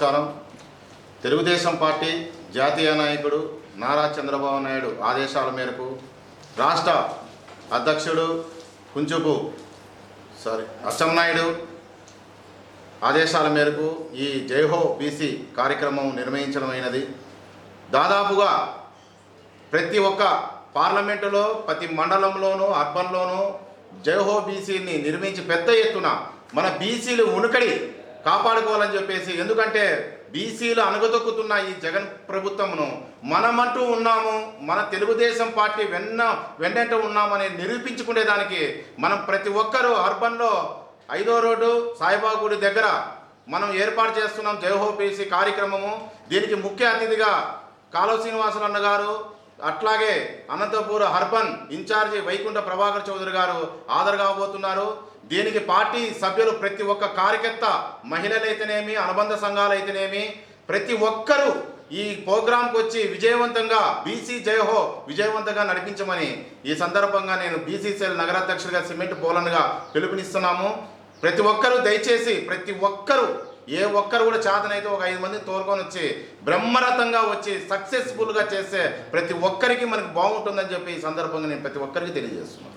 నమస్కారం. తెలుగుదేశం పార్టీ జాతీయ నాయకుడు నారా చంద్రబాబు నాయుడు ఆదేశాల మేరకు రాష్ట్ర అధ్యక్షుడు కుంచుపు సారీ అచ్చెన్నాయుడు ఆదేశాల మేరకు ఈ జైహో బీసీ కార్యక్రమం నిర్వహించడమైనది దాదాపుగా ప్రతి ఒక్క పార్లమెంటులో ప్రతి మండలంలోనూ అర్బన్లోనూ జైహో బీసీని నిర్మించి పెద్ద ఎత్తున మన బీసీలు ఉనుకడి కాపాడుకోవాలని చెప్పేసి ఎందుకంటే బీసీలు అణగదొక్కుతున్న ఈ జగన్ ప్రభుత్వమును మనమంటూ ఉన్నాము మన తెలుగుదేశం పార్టీ వెన్న వెన్నంట ఉన్నామని నిరూపించుకునేదానికి మనం ప్రతి ఒక్కరూ అర్బన్లో ఐదో రోడ్డు సాయిబాబా గుడి దగ్గర మనం ఏర్పాటు చేస్తున్నాం జయహో బీసీ కార్యక్రమము. దీనికి ముఖ్య అతిథిగా కాలువ శ్రీనివాసులు అన్న గారు అట్లాగే అనంతపూర్ అర్బన్ ఇన్ఛార్జి వైకుంఠ ప్రభాకర్ చౌదరి గారు హాజరు కాబోతున్నారు. దీనికి పార్టీ సభ్యులు ప్రతి ఒక్క కార్యకర్త మహిళలైతేనేమి అనుబంధ సంఘాలైతేనేమి ప్రతి ఒక్కరూ ఈ ప్రోగ్రాంకి వచ్చి విజయవంతంగా బీసీ జయహో విజయవంతంగా నడిపించమని ఈ సందర్భంగా నేను బీసీసీఎల్ నగరాధ్యక్షుడిగా సిమెంట్ పోలన్గా పిలుపునిస్తున్నాము. ప్రతి ఒక్కరూ దయచేసి ప్రతి ఒక్కరూ ఏ ఒక్కరు కూడా చేతనైతే ఒక ఐదు మందిని తోలుకొని వచ్చి బ్రహ్మరథంగా వచ్చి సక్సెస్ఫుల్గా చేస్తే ప్రతి ఒక్కరికి మనకి బాగుంటుందని చెప్పి ఈ సందర్భంగా నేను ప్రతి ఒక్కరికి తెలియజేస్తున్నాను.